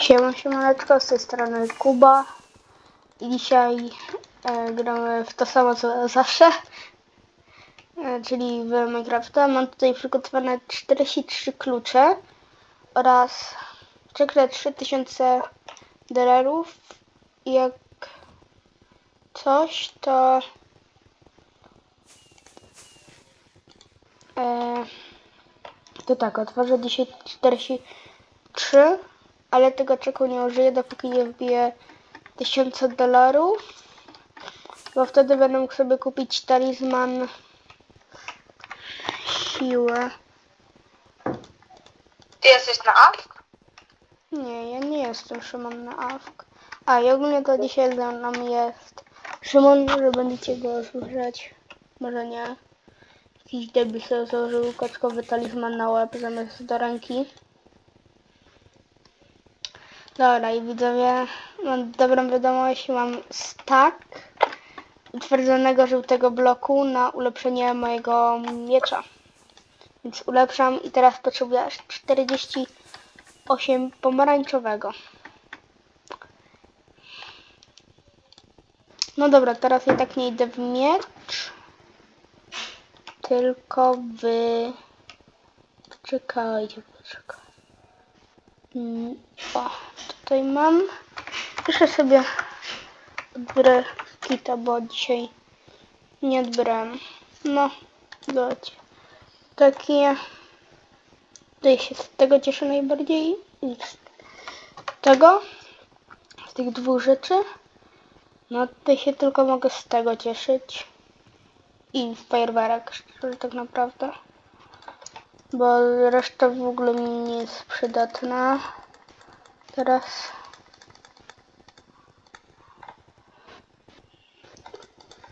Siema, siemaneczko, z tej strony Kuba. I dzisiaj e, gramy w to samo co zawsze, e, czyli w Minecrafta. Mam tutaj przygotowane 43 klucze oraz czekle 3000 dolarów. I jak coś to e, to tak, otworzę dzisiaj 43 ale tego czeku nie użyję, dopóki nie wbiję 1000 dolarów, bo wtedy będę mógł sobie kupić talizman siły. Ty jesteś na AFK? Nie, ja nie jestem Szymon na AFK. A i ogólnie to dzisiaj ze mną jest Szymon, że będziecie go słyszeć. Może nie. Jakiś debil sobie założył kaczkowy talizman na łeb zamiast do ręki. Dobra i widzowie, mam dobrą wiadomość, mam stack utwardzonego żółtego bloku na ulepszenie mojego miecza. Więc ulepszam i teraz potrzebuję aż 48 pomarańczowego. No dobra, teraz i tak nie idę w miecz, tylko w... Czekajcie, poczekaj. Mm, O, tutaj mam. Jeszcze sobie odbiorę kita, bo dzisiaj nie odbierałem. No, zobaczcie. Takie. Tutaj się z tego cieszę najbardziej. I z tego. Z tych dwóch rzeczy. No, tutaj się tylko mogę z tego cieszyć. I fajerwerek, szczerze tak naprawdę bo reszta w ogóle mi nie jest przydatna. Teraz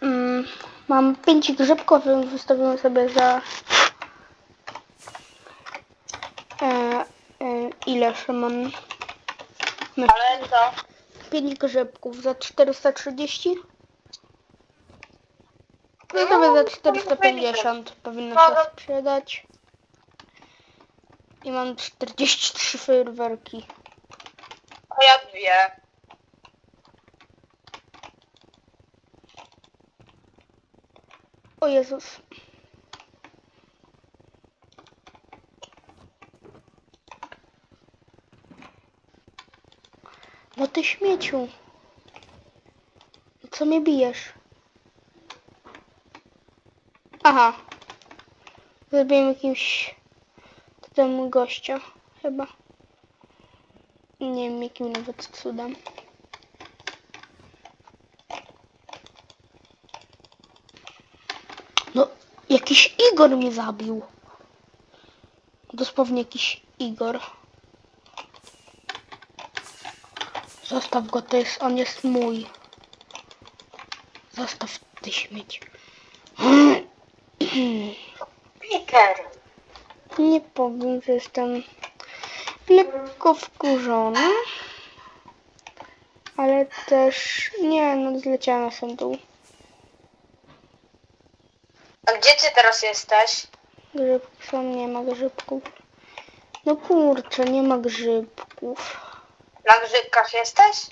mm, mam 5 grzybków, więc wystawimy sobie za e, e, ile Szymon? Ale co? 5 grzybków za 430? No to by za 450 powinno się sprzedać. I mam 43 fajerwerki. A ja dwie. O Jezus. No ty śmieciu. Co mnie bijesz? Aha. Zrobiłem jakimś temu gościa, chyba. Nie wiem jakim nawet cudem. No, jakiś Igor mnie zabił. Dosłownie jakiś Igor. Zostaw go, to jest, on jest mój. Zostaw ty śmieć. Piker. Nie powiem, że jestem lekko wkurzony. Ale też nie, no zleciałem na sam dół. A gdzie ty teraz jesteś? Grzybków są, nie ma grzybków. No kurczę, nie ma grzybków. Na grzybkach jesteś?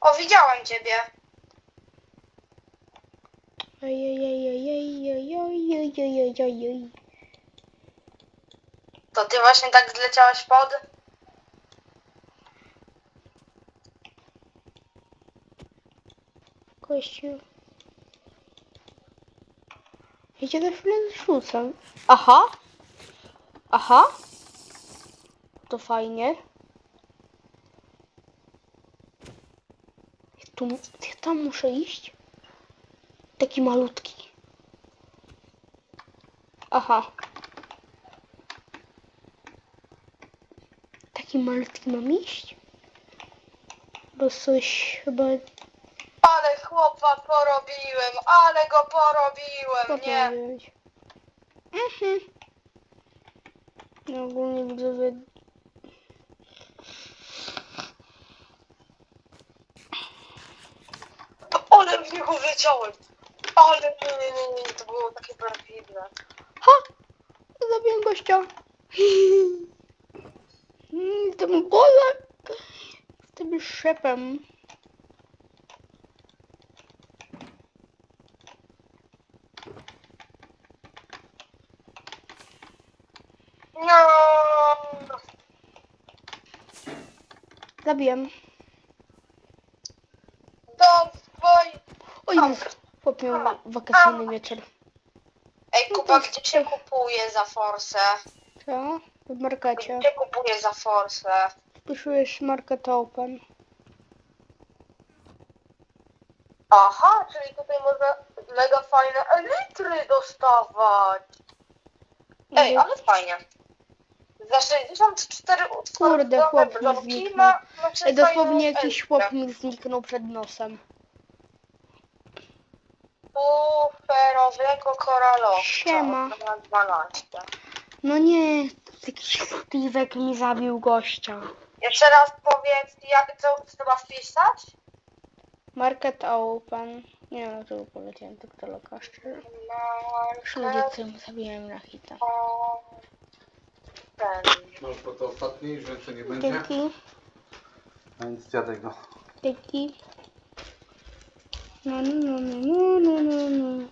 O, widziałem ciebie. Ojej, To ty właśnie tak zleciałeś pod? Kościół. Cię za chwilę zrzucam. Aha. Aha. To fajnie. Ja Tu, ja tam muszę iść. Taki malutki. Aha. Taki malutki mam iść? Bo coś chyba Ale chłopa porobiłem, ale go porobiłem, nie. poprawić. Mhm. No ogólnie widzowie... Ale w niego wleciałem. Ale nie, nie, nie, nie, to było takie perfidne. Ha! Zabiłem gościa. Mm, Jestem gola. szepem. No. Zabiłem. Dawaj. Oj, chłop miał wa- wakacyjny wieczór. Ej, Kuba, gdzie się kupuje za forsę? Co? W markecie. Gdzie kupuje za forsę? Wpisujesz market open. Aha, czyli tutaj można mega fajne elitry dostawać. Ej, ale fajnie. Za 64 utwory Kurde, chłop mi zniknął. macie Ej, dosłownie jakiś chłop mi zniknął przed nosem. Superowego koralowca. Siema. Na 12. No nie, jakiś Steve'ek mi zabił gościa. Jeszcze raz powiedz, jak co trzeba wpisać? Market open. Nie no, to powiedziałem tylko do lokaszy. Już ludzie, co zabiłem na hita. Ten. No bo to ostatni, że co nie będzie. Dzięki, A nic dziadek no. dzięki. No, no, no, no, no, no, no.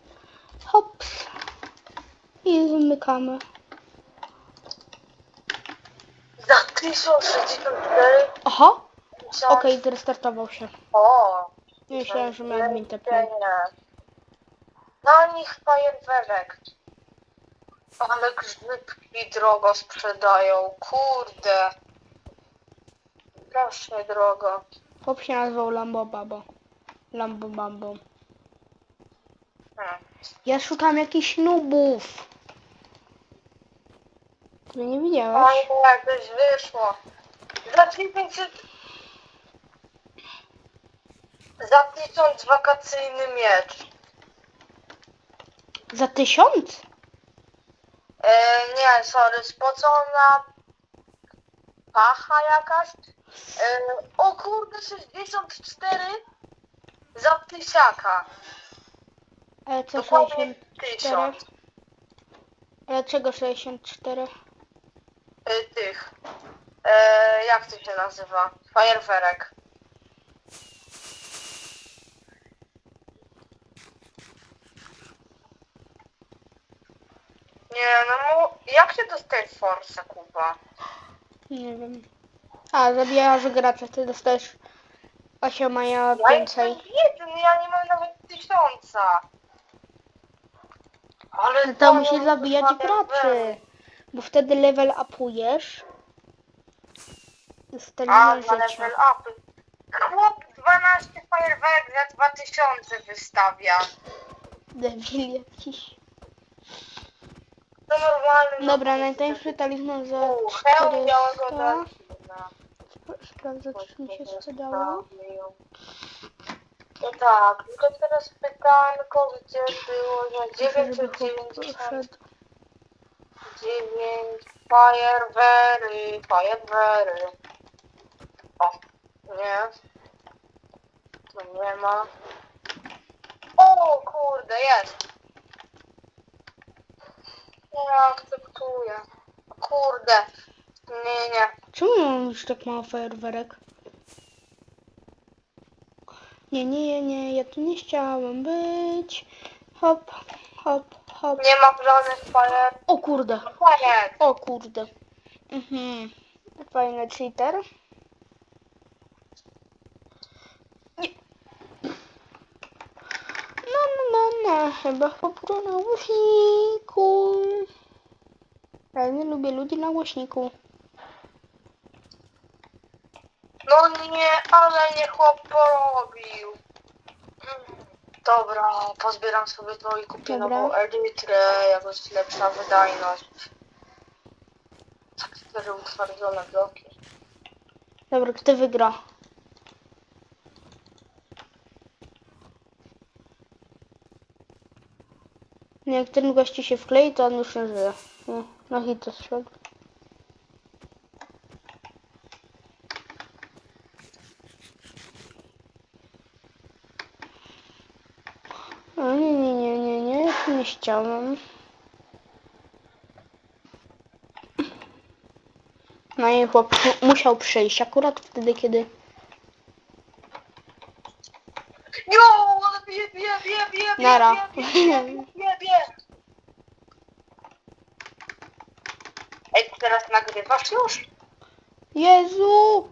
Hops. I zamykamy. Za 1064 Aha, okej, zrestartował się. O! Myślałem, że miałem mi tepnąć. Na nich fajerwerek. Ale grzybki drogo sprzedają. Kurde. Strasznie drogo. Chłop się nazwał Lambo Babo. Lambo Bambo. Hmm. Ja szukam jakichś nubów. Ty nie widziałeś? Fajnie jakbyś wyszło. Za 900... Za tysiąc wakacyjny miecz. Za tysiąc? E, nie, sorry, spocona pacha jakaś. E, o kurde, 64 za tysiaka. Ale co Dokładnie 64? tysiąc Ale czego 64? E, tych. E, jak to się nazywa? Fajerwerek. Nie, no mu- jak się dostaje Force, Kuba? Nie wiem. A, zabijasz gracza, ty dostajesz 8, a ja Ja więcej. jestem biedny, ja nie mam nawet tysiąca. Ale Ale to musi zabijać graczy. Bo wtedy level upujesz. I A, stamina na życia. level up. Chłop 12 fajerwerek za 2000 wystawia. Debil jakiś. To normalny. Dobra, najtańszy talizman za U, hełm białego 400. delfina. Sprawdzę, czy mi się sprzedało. No tak, tylko teraz pytanko, gdzie było na żeby chłop 999 wszedł. fajerwery, fajerwery. O, nie. Tu nie ma. O kurde, jest. Nie akceptuję. Kurde. Nie, nie. Czemu mam już tak mało fajerwerek? Nie, nie, nie, ja tu nie chciałam być. Hop, hop, hop. Nie ma żadnych fajer. O kurde, Fajer. o kurde. Mhm. Fajny cheater. Nie. No, no, no, no, chyba chłopu na głośniku. Ja nie lubię ludzi na głośniku. No nie, ale nie chłop porobił. Dobra, pozbieram sobie to i kupię Dobra. nową elitrę, jakoś lepsza wydajność. Tak, cztery utwardzone bloki. Dobra, kto wygra? Jak ten gości się wklei, to on już nie żyje. Nie, na hita strzedł. O, ścianą. No i chłop musiał przejść akurat wtedy, kiedy... Jo, ale bije, bije, bije, bije, Nara. bije, bije, bije, bije, bije. Ej, teraz nagrywasz już? Jezu!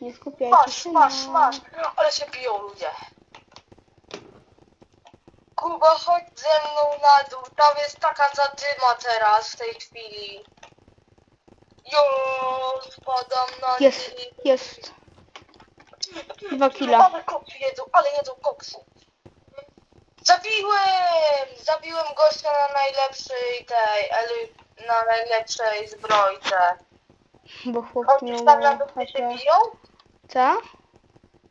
Nie skupiajcie Masz, się masz, na... masz. Ale się biją ludzie. Kuba, chodź ze mną na dół. Tam jest taka zadyma teraz, w tej chwili. Jo, spadam na Jest, dół. jest. Dwa kila. Ale koksy jedzą, ale jedzą koksy. Zabiłem! Zabiłem gościa na najlepszej tej, eli, na najlepszej zbrojce. Bo chłop Chodzisz miał tam na dół, gdzie się biją? Co?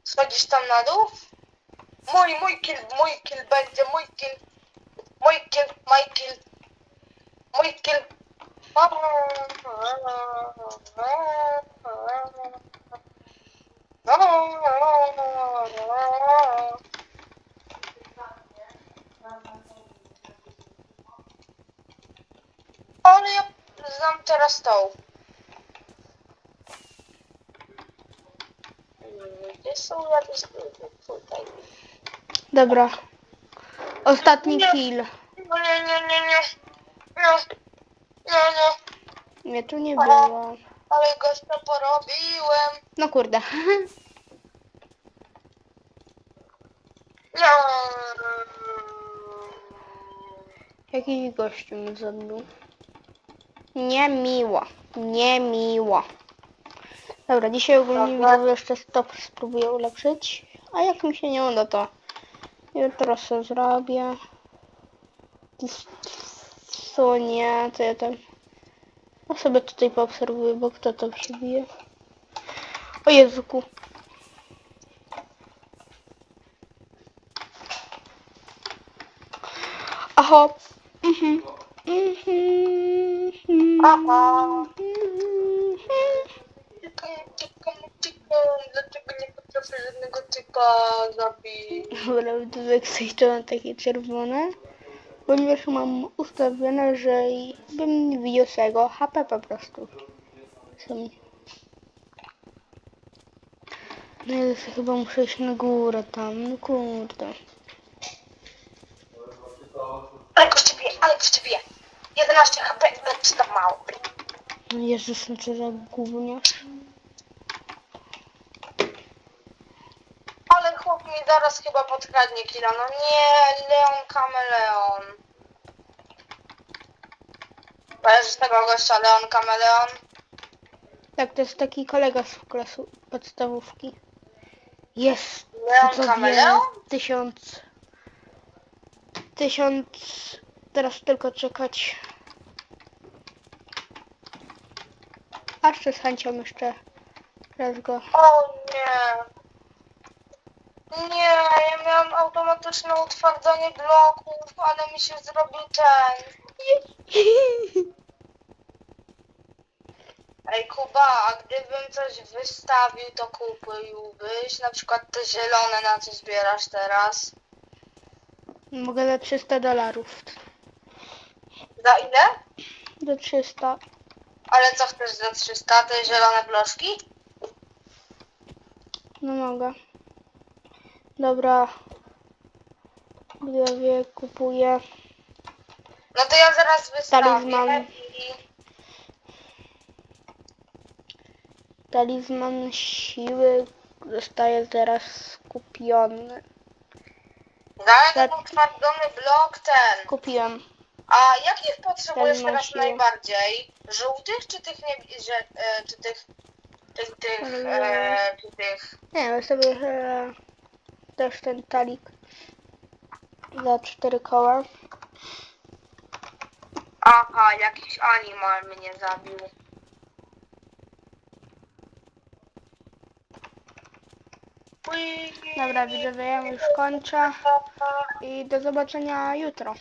Schodzisz tam na dół? Mój, mój kill, mój kill będzie, mój kill. Mój kill, mój kill. Mój kill. Ale ja znam teraz tą. Gdzie są jakieś tutaj? Dobra. Ostatni kill. No nie, nie, nie, nie. Nie, nie, nie. Mnie tu nie było. Ale gościa porobiłem. No kurde. Nie. Jakiś gościu mnie zabił. Niemiło. Niemiło. Dobra, dzisiaj ogólnie Dobra. widzowie jeszcze stop spróbuję ulepszyć. A jak mi się nie uda, to jutro sobie zrobię. Co nie, to ja tam... Ja sobie tutaj poobserwuję, bo kto tam się bije. O Jezuku. Aha. Mhm. Mhm. Aha. Nie żadnego typa zabić? Dobra, widzowie, chcę takie czerwone. Ponieważ mam ustawione, że bym widział swojego HP po prostu. Są. No sobie chyba muszę iść na górę tam, no kurde. Ale goście bije, ale goście bije. 11 HP, to mało. No Jezus, no co za gówniarz. Ale chłop mi zaraz chyba podkradnie killa. No nie, Leon Kameleon. Kojarzysz tego gościa Leon Kameleon? Tak, to jest taki kolega z klasu podstawówki. Jest. Leon Kameleon? Tysiąc. Tysiąc. Teraz tylko czekać. Jeszcze z chęcią jeszcze raz go. O nie. Nie, ja miałam automatyczne utwardzanie bloków, ale mi się zrobił ten. Ej Kuba, a gdybym coś wystawił, to kupiłbyś na przykład te zielone, na co zbierasz teraz. Mogę za 300 dolarów. Za ile? Do 300. Ale co chcesz za 300? Te zielone bloczki? No mogę. Dobra. Widzowie, kupuję. No to ja zaraz wystawię Talizman. i... Talizman siły zostaje teraz skupiony. Daj Tak. ten utwardzony blok ten. Kupiłem. A jakich potrzebujesz Ten ma teraz siłę. najbardziej? Żółtych czy tych nie... Że, e, czy tych... Tych, tych, e, czy tych... Nie, ja sobie e, też ten talik za cztery koła. Aha, jakiś animal mnie zabił. Dobra, widzowie, ja już kończę i do zobaczenia jutro.